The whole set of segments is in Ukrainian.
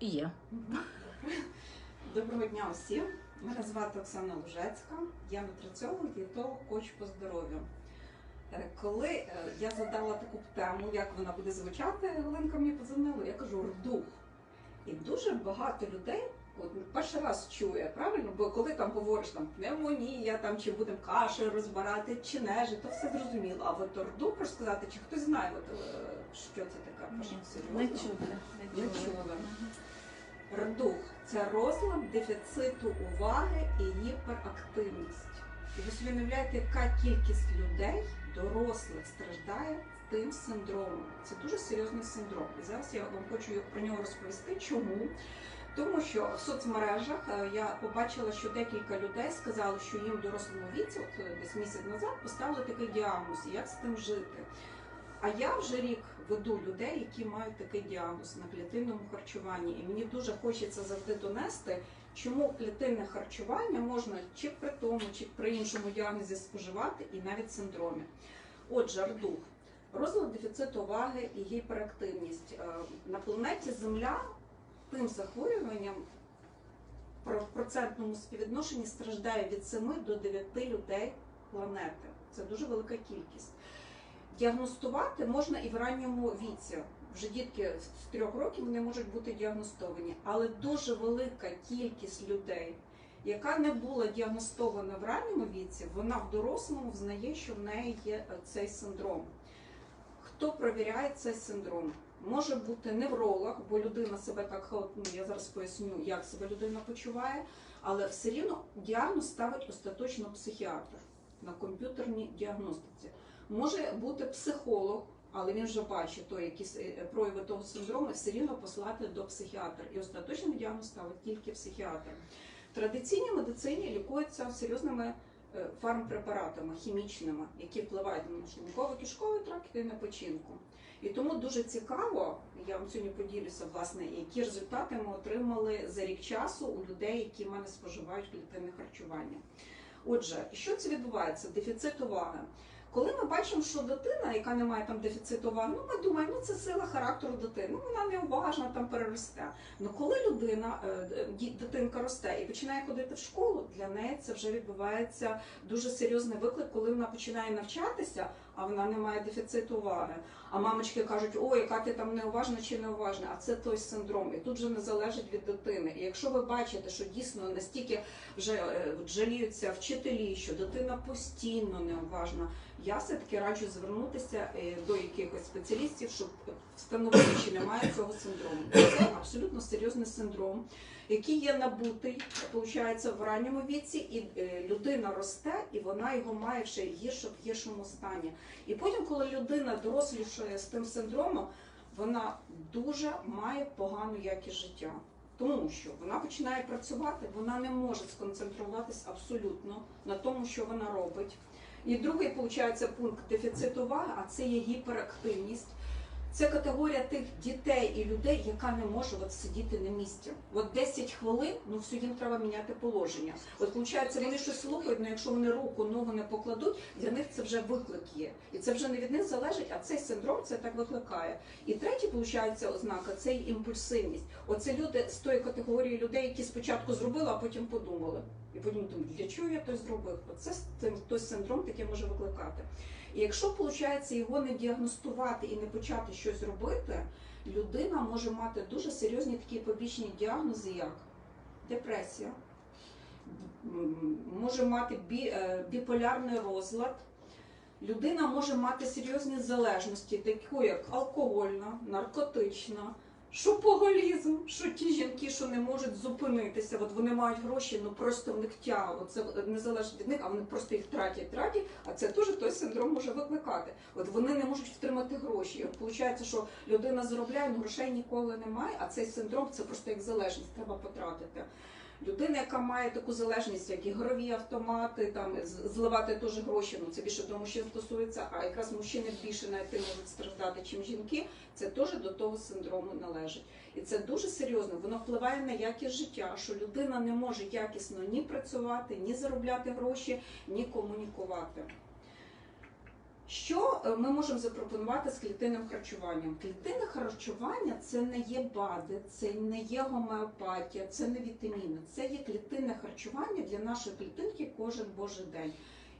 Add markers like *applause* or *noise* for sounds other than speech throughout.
Є. Доброго дня усім. Мене звати Оксана Лужецька, я нутриціолог, дієтолог, коуч по здоров'ю. Е, Коли е, я задала таку тему, як вона буде звучати, Оленка мені подзвонила, я кажу рдух. І дуже багато людей от, перший раз чує, правильно? Бо коли там говориш там пневмонія, там чи будемо каші розбирати, чи нежить, то все зрозуміло. А от рдух розказати, чи хтось знає, от, е, що це? Може, серйозно? Не чули. Не чула. Рдух це розлад дефіциту уваги і гіперактивність. І ви собі уявляєте, яка кількість людей, дорослих, страждає тим синдромом. Це дуже серйозний синдром. І зараз я вам хочу про нього розповісти. Чому? Тому що в соцмережах е, я побачила, що декілька людей сказали, що їм в дорослому віці, от е, десь місяць назад, поставили такий діагноз, як з тим жити. А я вже рік веду людей, які мають такий діагноз на клітинному харчуванні. І мені дуже хочеться завжди донести, чому клітинне харчування можна чи при тому, чи при іншому діагнозі споживати, і навіть синдромі. Отже, рдух. Розлад дефіциту уваги і гіперактивність. Е, На планеті Земля тим захворюванням в процентному співвідношенні страждає від 7 до 9 людей планети. Це дуже велика кількість. Діагностувати можна і в ранньому віці. Вже дітки з трьох років вони можуть бути діагностовані, але дуже велика кількість людей, яка не була діагностована в ранньому віці, вона в дорослому взнає, що в неї є е, цей синдром. Хто провіряє цей синдром? Може бути невролог, бо людина себе так хаотно, я зараз поясню, як себе людина почуває, але все рівно діагноз ставить остаточно психіатр на комп'ютерній діагностиці. Може бути психолог, але він вже бачить то, якісь е, прояви того синдрому, все рівно послати до психіатра. І остаточний діагноз ставить тільки психіатр. В традиційній медицині лікуються серйозними е, фармпрепаратами хімічними, які впливають на шлунково-кишковий тракт і на печінку. І тому дуже цікаво, я вам сьогодні поділюся, власне, які результати ми отримали за рік часу у людей, які в мене споживають клітинне харчування. Отже, що це відбувається? Дефіцит уваги. Коли ми бачимо, що дитина, яка не має там дефіциту уваги, ну ми думаємо, ну це сила характеру дитини, ну вона неуважна, там переросте. Ну коли людина, е, дитинка росте і починає ходити в школу, для неї це вже відбувається дуже серйозний виклик, коли вона починає навчатися, а вона не має дефіциту уваги. А мамочки кажуть, ой, яка ти там неуважна чи неуважна, а це той синдром. І тут вже не залежить від дитини. І якщо ви бачите, що дійсно настільки вже е, жаліються вчителі, що дитина постійно неуважна, я все-таки раджу звернутися е, до якихось спеціалістів, щоб встановити, чи немає цього синдрому. Це абсолютно серйозний синдром, який є набутий, виходить, в ранньому віці, і е, людина росте, і вона його має ще гірше в гіршому стані. І потім, коли людина з тим синдромом, вона дуже має погану якість життя. Тому що вона починає працювати, вона не може сконцентруватись абсолютно на тому, що вона робить. І другий, виходить, пункт дефіцит уваги, а це є гіперактивність. Це категорія тих дітей і людей, яка не може от сидіти на місці. От 10 хвилин, ну все їм треба міняти положення. От виходить, вони щось слухають, але якщо вони руку, ногу не покладуть, для них це вже виклик є. І це вже не від них залежить, а цей синдром це так викликає. І третє, виходить, ознака це імпульсивність. Оце люди з тої категорії людей, які спочатку зробили, а потім подумали. І потім думають, для чого я то зробив? Оце той синдром таке може викликати. І якщо виходить його не діагностувати і не почати щось робити, людина може мати дуже серйозні такі побічні діагнози, як депресія, може мати е, біполярний розлад. Людина може мати серйозні залежності, такі як алкогольна, наркотична, шопоголізм, що ті жінки, що не можуть зупинитися, от вони мають гроші, ну просто в них тяга, це не залежить від них, а вони просто їх тратять, тратять, а це теж той синдром може викликати. От вони не можуть втримати гроші. І От виходить, що людина заробляє, але грошей ніколи немає, а цей синдром це просто як залежність, треба потратити. Людина, яка має таку залежність, як ігрові автомати, там зливати теж гроші, ну це більше до мужчин стосується, а якраз мужчини більше навіть тим можуть страждати, чим жінки. Це теж до того синдрому належить. І це дуже серйозно. Воно впливає на якість життя, що людина не може якісно ні працювати, ні заробляти гроші, ні комунікувати. Що е, ми можемо запропонувати з клітинним харчуванням? Клітинне харчування це не є БАДи, це не є гомеопатія, це не вітаміни. Це є клітинне харчування для нашої клітинки кожен божий день.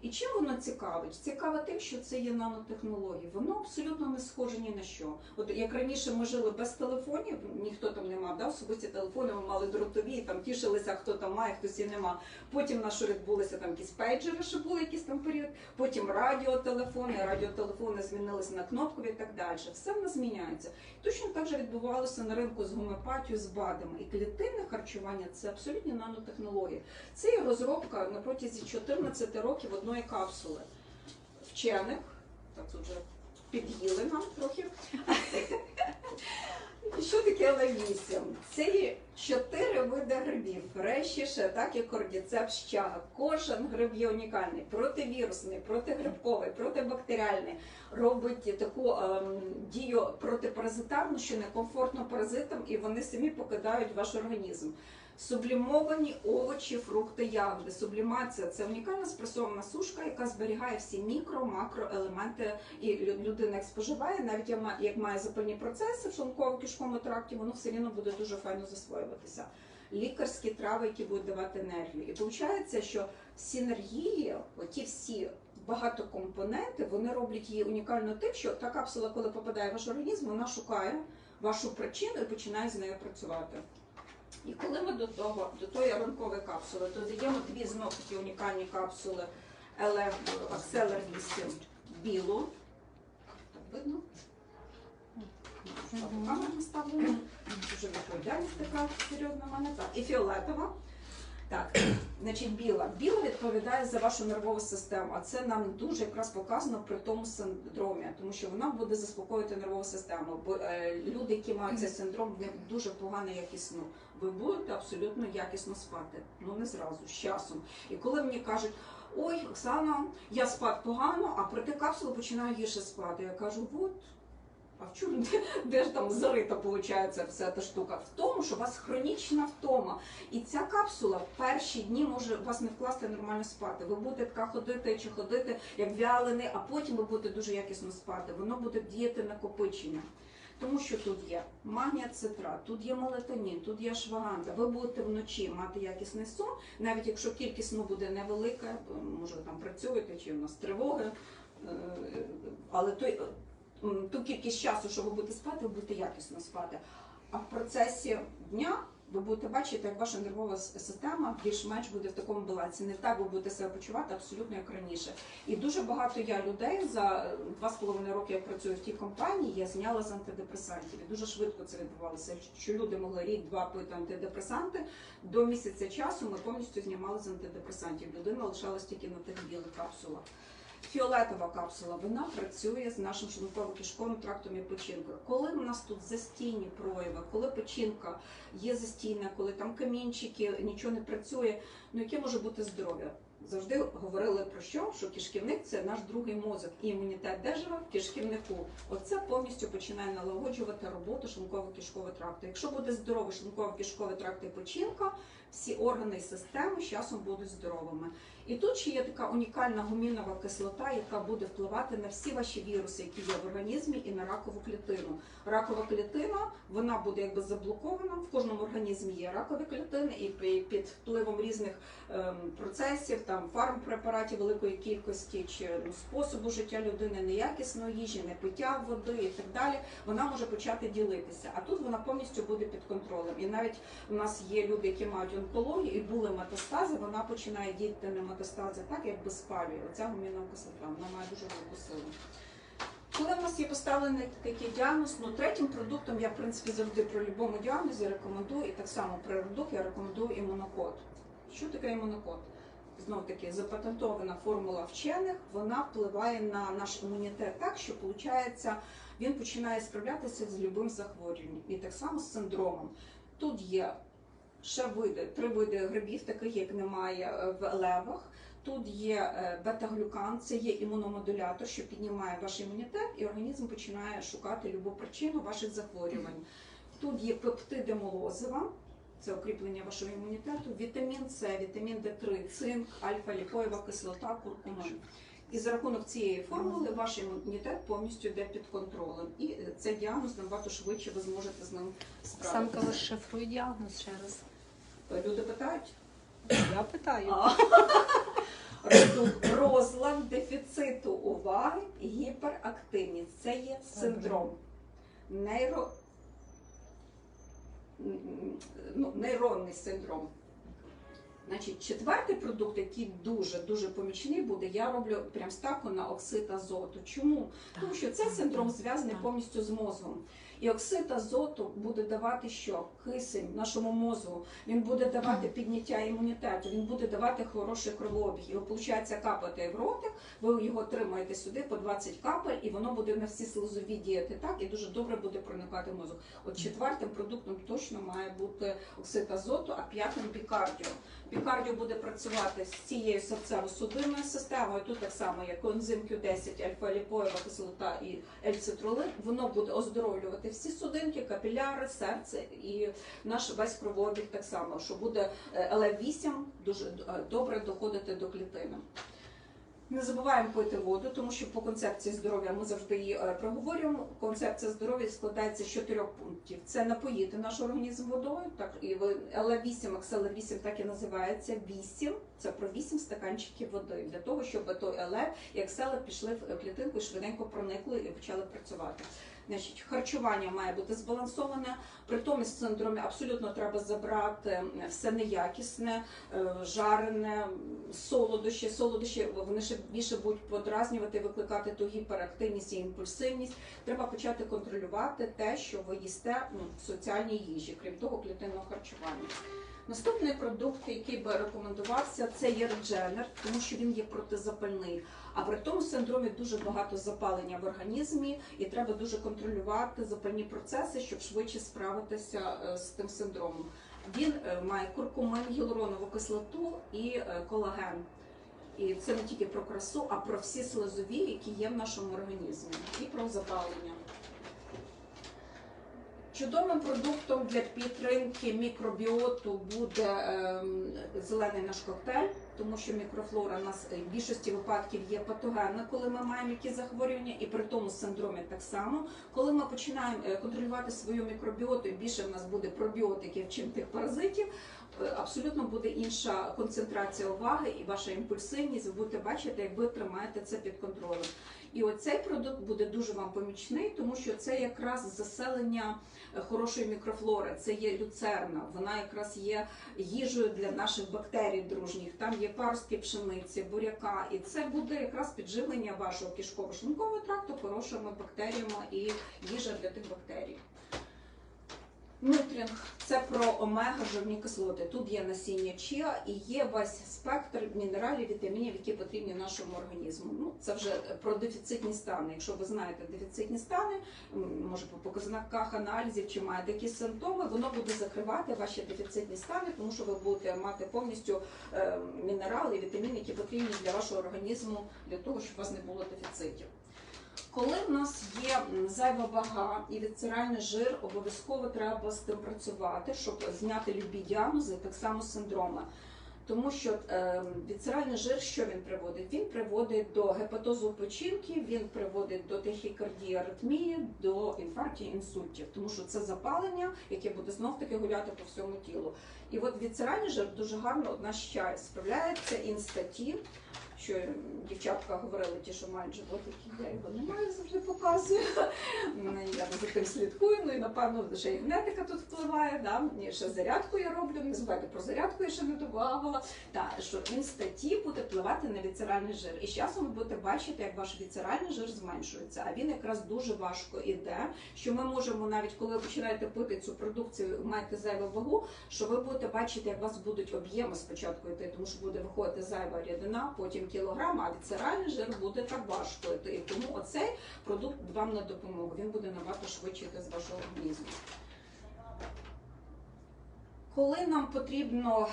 І чим воно цікавить? Цікаве тим, що це є нанотехнології. Воно абсолютно не схоже ні на що. От як раніше ми жили без телефонів, ніхто там не мав, да? особисті телефони ми мали дротові, там тішилися, хто там має, хтось і нема. Потім наші відбулися там якісь пейджери, що були якийсь там період. Потім радіотелефони, радіотелефони змінилися на кнопкові і так далі. Все в нас зміняється. Точно так же відбувалося на ринку з гомеопатією, з БАДами. І клітинне харчування це абсолютні нанотехнології. Це є розробка на протязі 14 років одної капсули. Вчених, так тут вже під'їли нам трохи. Що таке лавісім? Це є чотири види грибів. Решіше, так і кордіцепс чага. Кожен гриб є унікальний, противірусний, протигрибковий, протибактеріальний. Робить таку ем, дію протипаразитарну, що некомфортно паразитам, і вони самі покидають ваш організм. Сублімовані овочі, фрукти, ягоди. Сублімація це унікальна спресована сушка, яка зберігає всі мікро, макроелементи, і людина як споживає, навіть як має- запальні процеси в шлунково-кишковому тракті, воно все рівно буде дуже файно засвоюватися. Лікарські трави, які будуть давати енергію. І виходить, що синергії, оті всі багатокомпоненти, вони роблять її унікальною тим, що та капсула, коли попадає в ваш організм, вона шукає вашу причину і починає з нею працювати. І коли ми до того, до тої ранкової капсули, то даємо дві знов такі унікальні капсули Акселер Acceler 8 білу. Так видно? камеру ставлю. Дуже відповідальність така серйозна в мене. Так, і фіолетова. Так, *clears throat* значить, біла. Біла відповідає за вашу нервову систему, а це нам дуже якраз показано при тому синдромі, тому що вона буде заспокоювати нервову систему. Бо е, люди, які мають цей синдром, в них дуже погана якість сну. Ви будете абсолютно якісно спати. Ну не зразу, з часом. І коли мені кажуть, ой, Оксана, я спав погано, а проти капсули починаю гірше спати. Я кажу, от. А в чому де, *laughs* де ж там зарита виходить вся та штука? В тому, що у вас хронічна втома. І ця капсула в перші дні може вас не вкласти нормально спати. Ви будете така ходити чи ходити як вялений, а потім ви будете дуже якісно спати. Воно буде діяти накопичення. Тому що тут є магнія цитрат, тут є мелатонін, тут є шваганда. Ви будете вночі мати якісний сон, навіть якщо кількість сну буде невелика, може там працюєте, чи у нас тривоги, е, але той, ту кількість часу, що ви будете спати, ви будете якісно спати. А в процесі дня ви будете бачити, як ваша нервова система більш-менш буде в такому балансі. Не так ви будете себе почувати абсолютно як раніше. І дуже багато я людей за два з половиною роки, як працюю в тій компанії, я зняла з антидепресантів. І дуже швидко це відбувалося. Що люди могли рік-два пити антидепресанти. До місяця часу ми повністю знімали з антидепресантів. Людина лишалась тільки на тих білих капсулах. Фіолетова капсула вона працює з нашим шлунково-кишковим трактом і печінкою. Коли в нас тут застійні прояви, коли печінка є застійна, коли там камінчики, нічого не працює, ну яке може бути здоров'я? Завжди говорили про що? Що кишківник це наш другий мозок, і імунітет де живе в кишківнику. Оце повністю починає налагоджувати роботу шлунково-кишкового тракту. Якщо буде здоровий шлунково-кишковий тракт і печінка, всі органи і системи з часом будуть здоровими. І тут ще є така унікальна гумінова кислота, яка буде впливати на всі ваші віруси, які є в організмі, і на ракову клітину. Ракова клітина вона буде якби заблокована. В кожному організмі є ракові клітини, і під впливом різних ем, процесів, там фармпрепаратів великої кількості чи ну, способу життя людини, неякісної їжі, непиття води і так далі. Вона може почати ділитися. А тут вона повністю буде під контролем. І навіть у нас є люди, які мають онкологію і були метастази. Вона починає діяти на метастази, так якби спалює. Оця гумінова кислота. Вона має дуже велику силу. Коли в нас є поставлений такий діагноз, ну третім продуктом я в принципі завжди при будь-якому діагнозі рекомендую, і так само при родах я рекомендую імунокод. Що таке імунокод? Знов таки запатентована формула вчених, вона впливає на наш імунітет так, що виходить, він починає справлятися з любим захворюванням. І так само з синдромом. Тут є ще види, три види грибів, таких як немає е, в левах. Тут є е, бета-глюкан, це є імуномодулятор, що піднімає ваш імунітет, і організм починає шукати любу причину ваших захворювань. Тут є пептиди молозива, це укріплення вашого імунітету, вітамін С, вітамін Д3, цинк, альфа-ліпоєва кислота, куркумин. І за рахунок цієї формули ваш імунітет повністю йде під контролем. І е, цей діагноз набагато швидше ви зможете з ним справитися. розшифрує діагноз ще раз. Люди питають. Я питаю. Розлад дефіциту уваги, гіперактивність. Це є синдром нейро... ну, нейронний синдром. Значить, четвертий продукт, який дуже дуже помічний буде, я роблю прям ставку на оксид азоту. Чому? Тому що цей синдром зв'язаний повністю з мозгом. І оксид азоту буде давати що? Кисень нашому мозгу. Він буде давати підняття імунітету, він буде давати хороший кровообіг. І виходить капати в ротик, ви його тримаєте сюди по 20 капель, і воно буде на всі слизові діяти так, і дуже добре буде проникати мозок. От четвертим продуктом точно має бути оксид азоту, а п'ятим бікардіо. Бікардіо буде працювати з цією серцево-судинною системою. Тут так само, як коензим Q10, альфа-ліпоєва кислота і ельцитролин. Воно буде оздоровлювати всі судинки, капіляри, серце і наш весь кровообіг так само, що буде е, ЛФ8 дуже е, добре доходити до клітини. Не забуваємо пити воду, тому що по концепції здоров'я ми завжди її е, проговорюємо. Концепція здоров'я складається з чотирьох пунктів: це напоїти наш організм водою. Так і ви ЛА8, Аксела 8 так і називається 8. Це про 8 стаканчиків води для того, щоб той ЛЕ і Аксела пішли в клітинку і швиденько проникли і почали працювати. Значить, харчування має бути збалансоване. При тому з синдромі абсолютно треба забрати все неякісне, е, жарене, солодощі. Солодощі вони ще більше будуть подразнювати, викликати ту гіперактивність і імпульсивність. Треба почати контролювати те, що ви їсте ну, в соціальній їжі, крім того, клітинного харчування. Наступний продукт, який би рекомендувався, це є редженер, тому що він є протизапальний. А при тому синдромі дуже багато запалення в організмі, і треба дуже контролювати запальні процеси, щоб швидше справитися е, з тим синдромом. Він е, має куркумин, гіалуронову кислоту і е, колаген. І це не тільки про красу, а про всі слизові, які є в нашому організмі, і про запалення. Чудовим продуктом для підтримки мікробіоту буде ем, зелений наш коктейль, тому що мікрофлора у нас в більшості випадків є патогенна, коли ми маємо якісь захворювання, і при тому синдромі так само. Коли ми починаємо е, контролювати свою мікробіоту, і більше в нас буде пробіотиків, чим тих паразитів, е, абсолютно буде інша концентрація уваги і ваша імпульсивність. Ви будете бачити, як ви тримаєте це під контролем. І оцей продукт буде дуже вам помічний, тому що це якраз заселення е, хорошої мікрофлори. Це є люцерна, вона якраз є їжею для наших бактерій дружніх. Там є паростки пшениці, буряка, і це буде якраз підживлення вашого кишково-шлункового тракту хорошими бактеріями і їжа для тих бактерій. Нутрінг це про омега жирні кислоти. Тут є насіння чіа і є весь спектр мінералів, вітамінів, які потрібні нашому організму. Ну це вже про дефіцитні стани. Якщо ви знаєте дефіцитні стани, може по показниках аналізів чи маєте якісь симптоми, воно буде закривати ваші дефіцитні стани, тому що ви будете мати повністю е, мінерали і вітаміни, які потрібні для вашого організму для того, щоб у вас не було дефіцитів. Коли в нас є зайва вага і вісцеральний жир, обов'язково треба з тим працювати, щоб зняти любі діагнози, так само синдроми. Тому що е, вісцеральний жир, що він приводить? Він приводить до гепатозу печінки, він приводить до тахікардії, аритмії, до інфарктів, інсультів, тому що це запалення, яке буде знов таки гуляти по всьому тілу. І от вісцеральний жир дуже гарно одна з справляється інстатін, що дівчатка говорили, ті, що мають животики, я його не маю, завжди показую. Я за тим слідкую, ну і напевно ще і генетика тут впливає. Да? Ще зарядку я роблю, не забувайте про зарядку я ще не додавала. Так, що він статті буде впливати на віцеральний жир. І з часом ви будете бачити, як ваш віцеральний жир зменшується. А він якраз дуже важко іде. Що ми можемо навіть коли ви починаєте пити цю продукцію, маєте зайву вагу, що ви будете бачити, як у вас будуть об'єми спочатку йти, тому що буде виходити зайва рідина, потім кілограм, а віцеральний жир буде так важко. І тому оцей продукт вам на допомогу. Він буде набагато швидше йти з вашого організму. Коли нам потрібно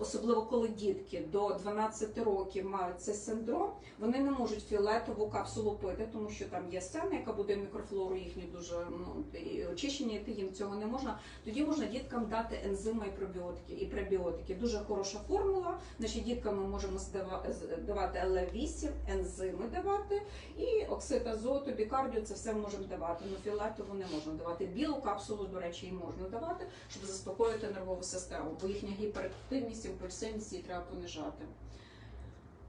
особливо коли дітки до 12 років мають цей синдром, вони не можуть фіолетову капсулу пити, тому що там є сцена, яка буде мікрофлору їхню дуже ну, і очищення, і їм цього не можна. Тоді можна діткам дати ензими і пробіотики і пребіотики. Дуже хороша формула. Значить, діткам ми можемо давати ЛВ8, ензими давати і оксид азоту, бікардіо, це все можемо давати. Ну фіолетову не можна давати. Білу капсулу, до речі, і можна давати, щоб заспокоїти нервову систему, бо їхня гіперактивність, імпульсивність її треба понижати.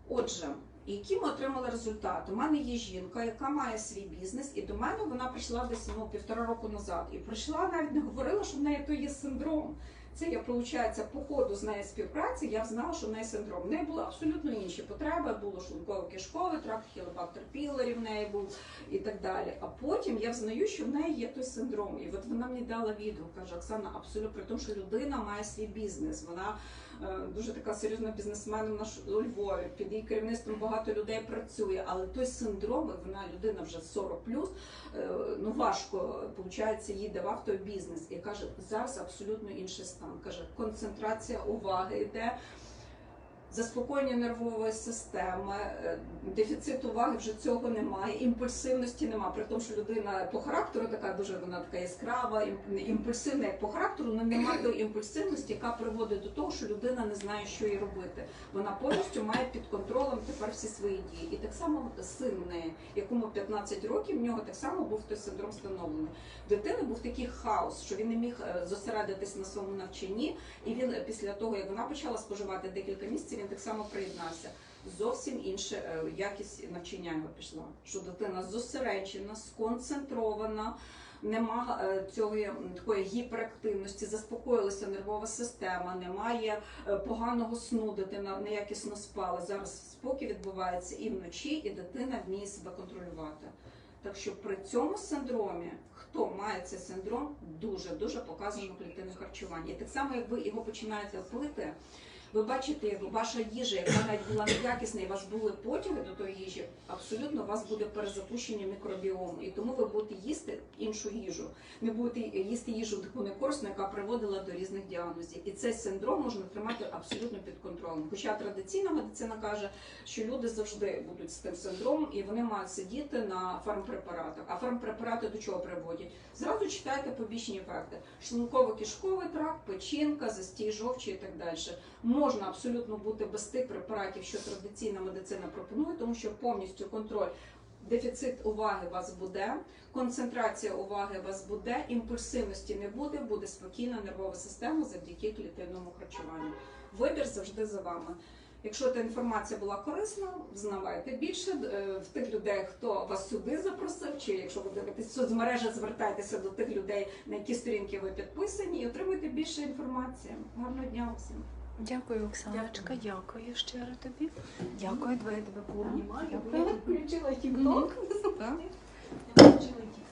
Отже, які ми отримали результати? У мене є жінка, яка має свій бізнес, і до мене вона прийшла десь ну, півтора року назад. І прийшла, навіть не говорила, що в неї то є синдром. Це я, виходить, по ходу з нею співпраці, я знала, що в неї синдром. В неї були абсолютно інші потреби, було шлунково-кишковий тракт, хілобактер в неї був і так далі. А потім я взнаю, що в неї є той синдром. І от вона мені дала відео, каже, Оксана, абсолютно при тому, що людина має свій бізнес. Вона дуже така серйозна бізнесменом у Львові. Під її керівництвом багато людей працює, але той синдром, вона людина вже 40 плюс, ну важко виходить, їй давав той бізнес. І каже, зараз абсолютно інший стан. Каже, концентрація уваги йде. Заспокоєння нервової системи, е, дефіцит уваги вже цього немає, імпульсивності немає. При тому, що людина по характеру така дуже вона така яскрава, імпульсивна як по характеру, але немає тої імпульсивності, яка приводить до того, що людина не знає, що їй робити. Вона повністю має під контролем тепер всі свої дії. І так само син неї, якому 15 років, в нього так само був той синдром встановлений. Дитини був такий хаос, що він не міг е, зосередитись на своєму навчанні. І він е, після того, як вона почала споживати декілька місяців, він так само приєднався. Зовсім інша е, якість навчання його пішла. Що дитина зосереджена, сконцентрована, нема е, цього такої гіперактивності, заспокоїлася нервова система, немає е, поганого сну, дитина неякісно спала. Зараз спокій відбувається і вночі, і дитина вміє себе контролювати. Так що при цьому синдромі, хто має цей синдром, дуже дуже показано клітинне харчування. І так само, як ви його починаєте пити, ви бачите, ваша їжа, яка навіть була неякісна, і у вас були потяги до тої їжі, абсолютно у вас буде перезапущення мікробіому. І тому ви будете їсти іншу їжу. Не будете їсти їжу таку некорисну, яка приводила до різних діагнозів. І цей синдром можна тримати абсолютно під контролем. Хоча традиційна медицина каже, що люди завжди будуть з тим синдромом, і вони мають сидіти на фармпрепаратах. А фармпрепарати до чого приводять? Зразу читайте побічні ефекти: шлунково-кишковий тракт, печінка, застій жовчі і так далі. Можна абсолютно бути без тих препаратів, що традиційна медицина пропонує, тому що повністю контроль. Дефіцит уваги вас буде, концентрація уваги вас буде, імпульсивності не буде, буде спокійна нервова система завдяки клітинному харчуванню. Вибір завжди за вами. Якщо та інформація була корисна, знавайте більше е, в тих людей, хто вас сюди запросив, чи якщо ви дивитесь соцмережі, звертайтеся до тих людей, на які сторінки ви підписані, і отримуйте більше інформації. Гарного дня всім! Дякую, Оксаночка, дякую щиро тобі. Дякую, двоє тебе пообнімаю. Я включила тік-ток. Я включила тік-ток.